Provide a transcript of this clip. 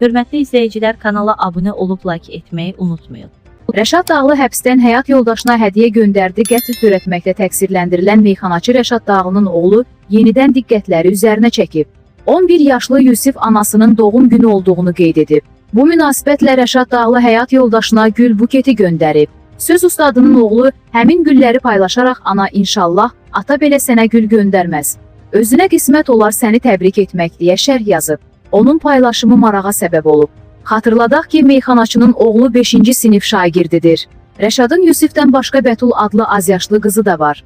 Hörmətli izləyicilər kanala abunə olub like etməyi unutmayın. Rəşad Dağlı həbsdən həyat yoldaşına hədiyyə göndərdi. Qətl törətməkdə təqsirləndirilən meyxanaçı Rəşad Dağlının oğlu yenidən diqqətləri üzərinə çəkib. 11 yaşlı Yusif anasının doğum günü olduğunu qeyd edib. Bu münasibətlə Rəşad Dağlı həyat yoldaşına gül buketi göndərib. Söz ustadının oğlu həmin gülləri paylaşaraq ana inşallah ata belə sənə gül göndərməz. Özünə qismət olar səni təbrik etmək deyə şərh yazıb. Onun paylaşımı marağa səbəb olub. Xatırladaq ki, meyxanaçının oğlu 5-ci sinif şagirdidir. Rəşadın Yusifdən başqa Bətul adlı azyaşlı qızı da var.